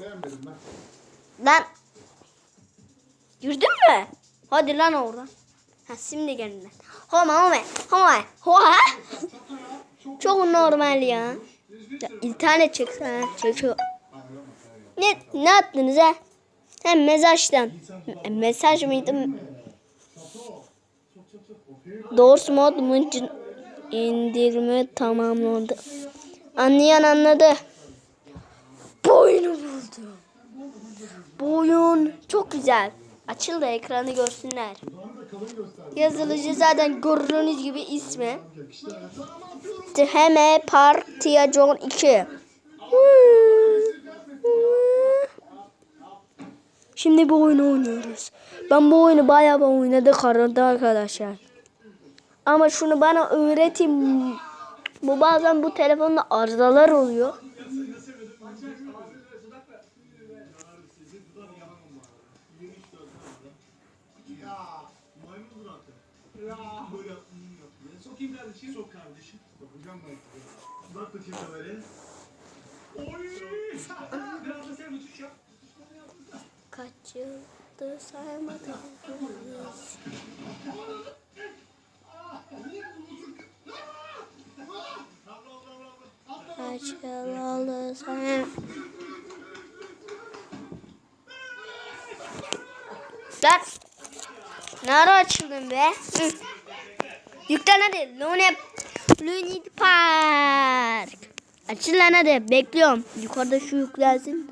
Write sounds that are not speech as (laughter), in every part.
Beğenmedim ben. Lan. Gördün mü? Hadi lan oradan. Ha şimdi gelin lan. Homa homa homa hoa. Çok normal ya. ya internet çıksa çekiyor. Ne ne attınız ha? Hem mesajdan. Mesaj mıydı? Doğrusu mod mıncın indirme tamamlandı. Anlayan anladı. Bu oyunu buldum. Bu oyun çok güzel. Açıl da ekranı görsünler. Yazılıcı zaten gördüğünüz gibi ismi. Theme Partia John 2. Şimdi bu oyunu oynuyoruz. Ben bu oyunu bayağı bir oynadık arada arkadaşlar. Ama şunu bana öğretin. Bu bazen bu telefonda arızalar oluyor. Bak bakayım kameraya. Oy! (laughs) Biraz da sen uçuş yap. Kaç yıldır saymadım. Kaç yıl oldu say- Lan. Ne ara açıldın be? Hı. Yüklen hadi. Lune, Lune. Açıl lan hadi. Bekliyorum. Yukarıda şu yüklensin.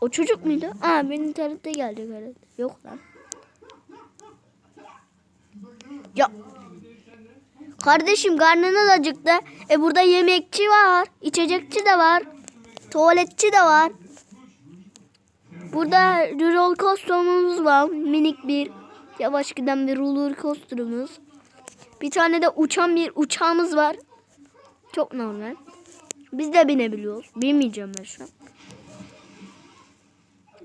O çocuk muydu? Aa benim internette geldi herhalde. Yok lan. Ya. Kardeşim karnınız acıktı. E burada yemekçi var. içecekçi de var. Tuvaletçi de var. Burada roller coaster'ımız var. Minik bir yavaş giden bir roller coaster'ımız. Bir tane de uçan bir uçağımız var. Çok normal. Biz de binebiliyoruz. Bilmeyeceğim ben şu an.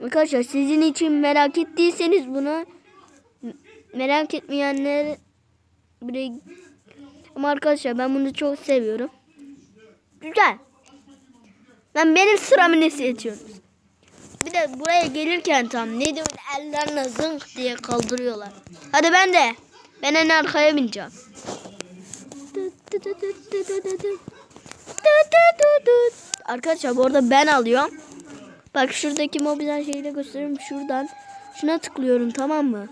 Arkadaşlar sizin için merak ettiyseniz bunu m- merak etmeyenler buraya ama arkadaşlar ben bunu çok seviyorum. Güzel. Ben benim sıramı ne seçiyoruz? Bir de buraya gelirken tam ne diyor ellerine zınk diye kaldırıyorlar. Hadi ben de. Ben en arkaya bineceğim. Arkadaşlar bu arada ben alıyorum. Bak şuradaki mobilden şeyi de göstereyim. Şuradan şuna tıklıyorum tamam mı?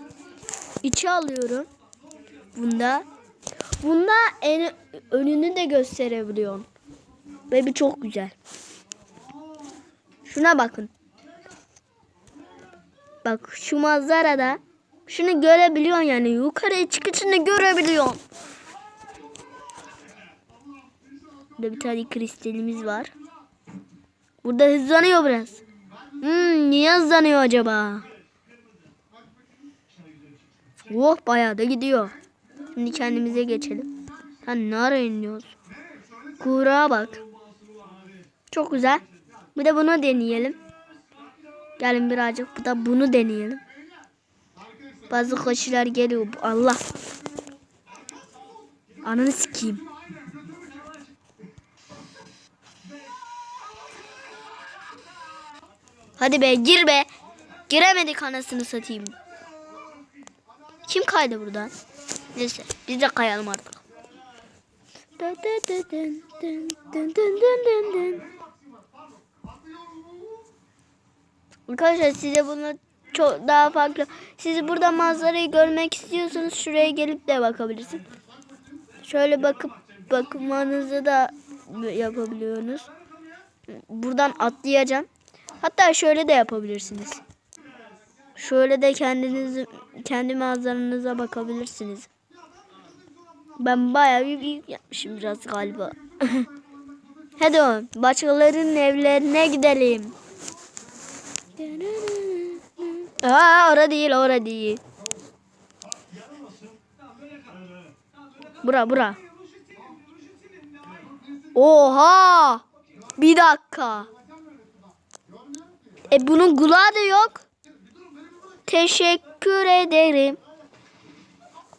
İçi alıyorum. Bunda. Bunda en önünü de gösterebiliyorsun. Ve bir çok güzel. Şuna bakın. Bak şu manzarada şunu görebiliyorsun yani. Yukarıya çıkışını görebiliyorsun. Burada bir tane kristalimiz var. Burada hızlanıyor biraz. Hmm, niye hızlanıyor acaba? Oh bayağı da gidiyor. Şimdi kendimize geçelim. Sen ne ara iniyoruz? Kuyruğa bak. Çok güzel. Bir de bunu deneyelim. Gelin birazcık da bunu deneyelim. Bazı koşular geliyor. Allah. Ananı sikeyim. Hadi be gir be. Giremedik anasını satayım. Kim kaydı buradan? Neyse biz de kayalım artık. Arkadaşlar size bunu çok daha farklı. Siz burada manzarayı görmek istiyorsanız şuraya gelip de bakabilirsiniz. Şöyle bakıp bakmanızı da yapabiliyorsunuz. Buradan atlayacağım. Hatta şöyle de yapabilirsiniz. Şöyle de kendiniz kendi manzaranıza bakabilirsiniz. Ben bayağı bir büyük yapmışım biraz galiba. (laughs) Hadi o başkalarının evlerine gidelim. Aa ora değil ora değil. Bura bura. Oha! Bir dakika. E bunun kulağı da yok. Teşekkür ederim.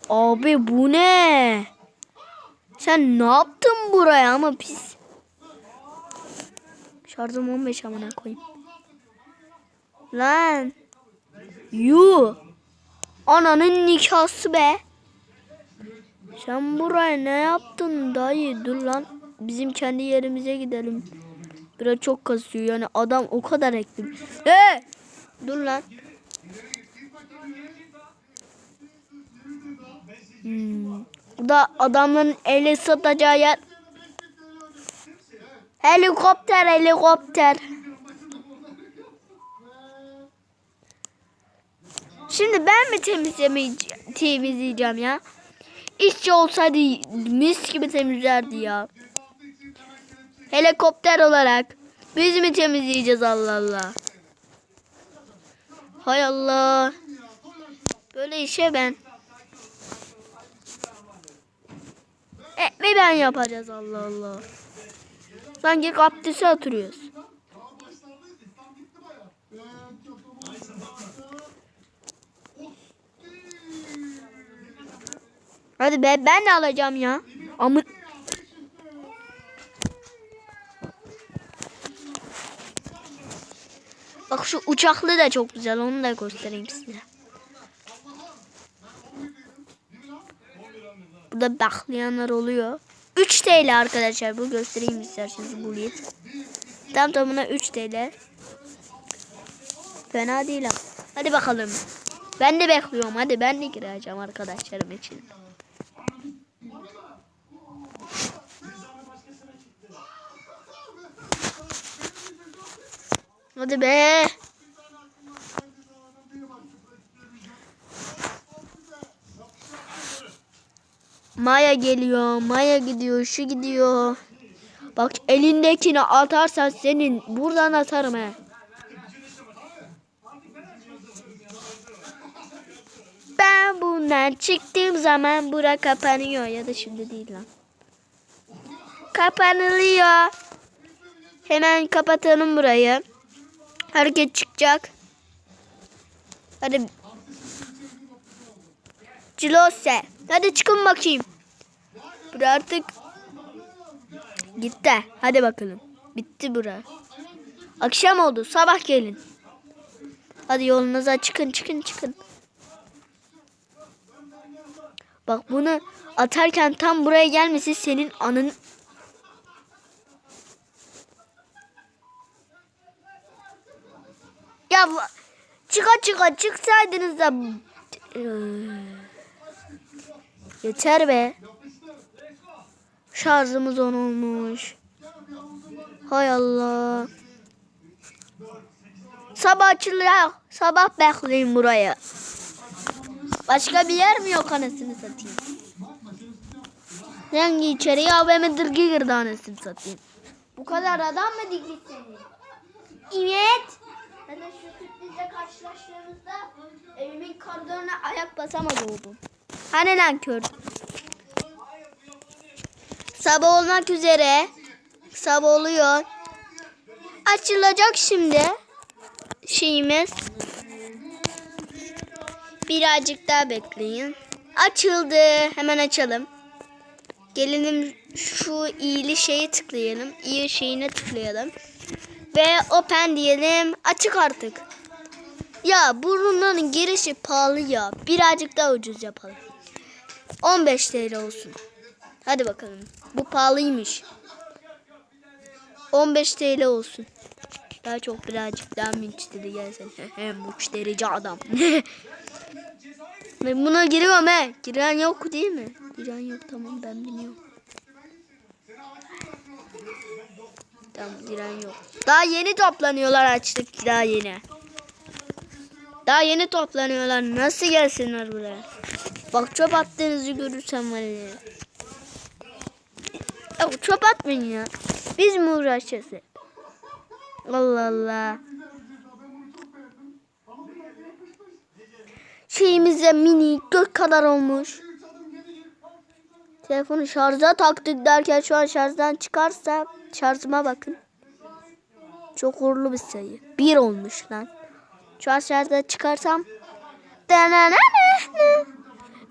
Abi bu ne? Sen ne yaptın buraya ama pis. Şarjım 15 amına koyayım. Lan. Yu. Ananın nikahsı be. Sen buraya ne yaptın dayı? Dur lan. Bizim kendi yerimize gidelim. Biraz çok kasıyor yani adam o kadar ektim. He! Dur lan. Hmm. Bu da adamın eli satacağı yer. Helikopter helikopter. Şimdi ben mi temizlemeyeceğim, temizleyeceğim ya? İşçi olsaydı mis gibi temizlerdi ya. Helikopter olarak biz mi temizleyeceğiz Allah Allah. Hay Allah. Böyle işe ben. E, mi ben yapacağız Allah Allah. Sanki kaptüse oturuyoruz. Hadi be ben de alacağım ya. Amı Bak şu uçaklı da çok güzel. Onu da göstereyim size. Burada baklayanlar oluyor. 3 TL arkadaşlar. Bu göstereyim isterseniz bu led. Tam tamına 3 TL. Fena değil ama. Hadi bakalım. Ben de bekliyorum. Hadi ben de gireceğim arkadaşlarım için. Hadi be. Maya geliyor. Maya gidiyor. Şu gidiyor. Bak elindekini atarsan senin buradan atarım he. Ben bundan çıktığım zaman bura kapanıyor ya da şimdi değil lan. Kapanılıyor. Hemen kapatalım burayı. Hareket çıkacak. Hadi. Cilose. Hadi çıkın bakayım. Bura artık gitti. Hadi bakalım. Bitti bura. Akşam oldu. Sabah gelin. Hadi yolunuza çıkın çıkın çıkın. Bak bunu atarken tam buraya gelmesi senin anın Ya çıka çıka çıksaydınız da yeter be. Şarjımız on olmuş. Hay Allah. Sabah açılıyor. Sabah bekleyin buraya. Başka bir yer mi yok anasını satayım? Hangi içeriye AVM'dir girdi anasını satayım. Bu kadar adam mı diktik seni? Evet. De şu sürprizle karşılaştığımızda evimin koridoruna ayak basamadı oldum. Hani lan kör? Sabah olmak üzere. Sabah oluyor. Açılacak şimdi. Şeyimiz. Birazcık daha bekleyin. Açıldı. Hemen açalım. Gelelim şu iyili şeyi tıklayalım. İyi şeyine tıklayalım. Ve open diyelim. Açık artık. Ya bunların girişi pahalı ya. Birazcık daha ucuz yapalım. 15 TL olsun. Hadi bakalım. Bu pahalıymış. 15 TL olsun. Daha çok birazcık daha müşteri gelsin. (laughs) Müşterici adam. (laughs) ben buna giriyorum he. Giren yok değil mi? Giren yok tamam ben biliyorum. Tamam giren yok. Daha yeni toplanıyorlar açtık daha yeni. Daha yeni toplanıyorlar. Nasıl gelsinler buraya? Bak çöp attığınızı görürsem var ya. Ya çöp atmayın ya. Biz mi uğraşacağız? Allah Allah. Şeyimiz de mini gök kadar olmuş. Telefonu şarja taktık derken şu an şarjdan çıkarsa şarjıma bakın. Çok uğurlu bir sayı. Bir olmuş lan. Şu an şarjda çıkarsam.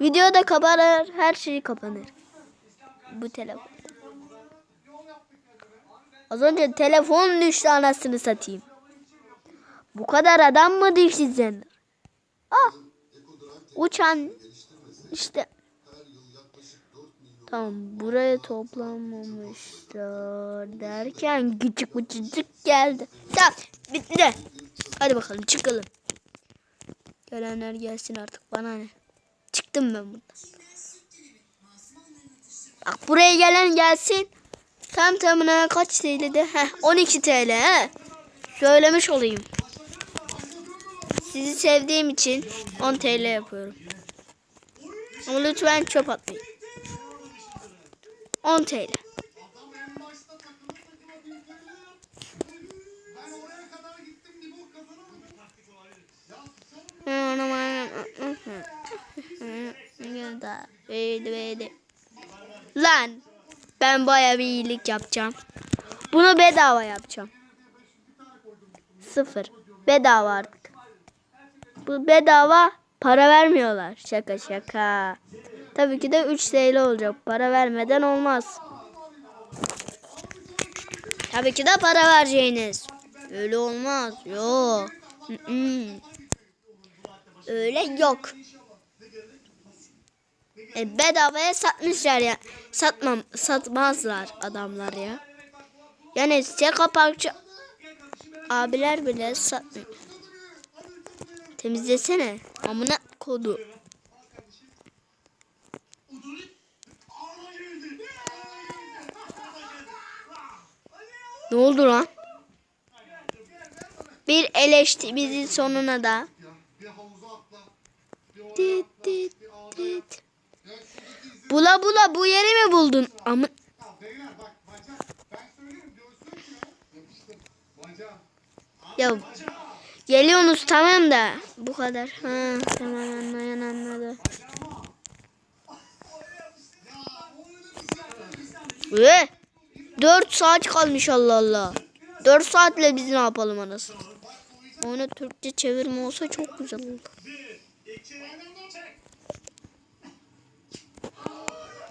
Video da kapanır. Her şey kapanır. Bu telefon. Az önce telefon düştü anasını satayım. Bu kadar adam mı düştü sen? Ah. Uçan işte. Tamam buraya toplanmamışlar derken küçük küçücük geldi. Tamam bitti. Hadi bakalım çıkalım. Gelenler gelsin artık bana ne. Çıktım ben buradan. Bak buraya gelen gelsin. Tam tamına kaç TL'di? Heh 12 TL he. Söylemiş olayım. Sizi sevdiğim için 10 TL yapıyorum. Ama lütfen çöp atmayın. 10 TL. Lan ben baya bir iyilik yapacağım. Bunu bedava yapacağım. Sıfır. Bedava artık. Bu bedava para vermiyorlar. Şaka şaka. Tabii ki de 3 TL olacak. Para vermeden olmaz. Tabii ki de para vereceğiniz. Öyle olmaz. Yok. Öyle yok. E, bedavaya satmışlar ya. Satmam, satmazlar adamlar ya. Yani seka parça abiler bile satmıyor. Temizlesene. Amına kodu. Ne oldu lan? Bir eleştirimizin sonuna da. Dit dit dit. Bula bula bu yeri mi buldun? Ama Ya geliyorsunuz tamam da bu kadar. Ha tamam anlayan anladı. Ve 4 saat kalmış Allah Allah. 4 saatle biz ne yapalım anasını? Oyuna Türkçe çevirme olsa çok güzel oldu.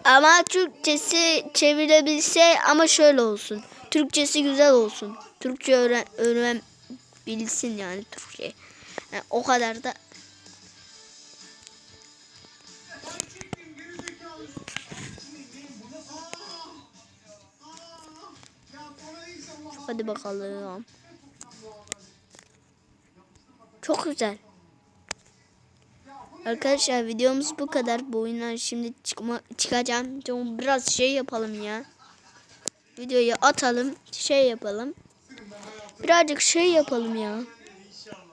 Ama Türkçesi çevirebilse ama şöyle olsun. Türkçesi güzel olsun. Türkçe öğren, öğren bilsin yani Türkçe. Yani o kadar da hadi bakalım. Çok güzel. Arkadaşlar videomuz bu kadar. Bu oyundan şimdi çıkma, çıkacağım. Çünkü Biraz şey yapalım ya. Videoyu atalım. Şey yapalım. Birazcık şey yapalım ya.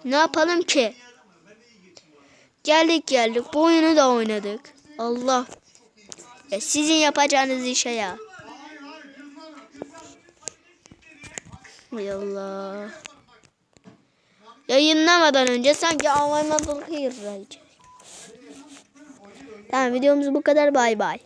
Ne yapalım ki? Geldik geldik. Bu oyunu da oynadık. Allah. Ya sizin yapacağınız işe ya. Hay Allah. Yayınlamadan önce sanki Almanya'da hıyır Tamam videomuz bu kadar. Bay bay.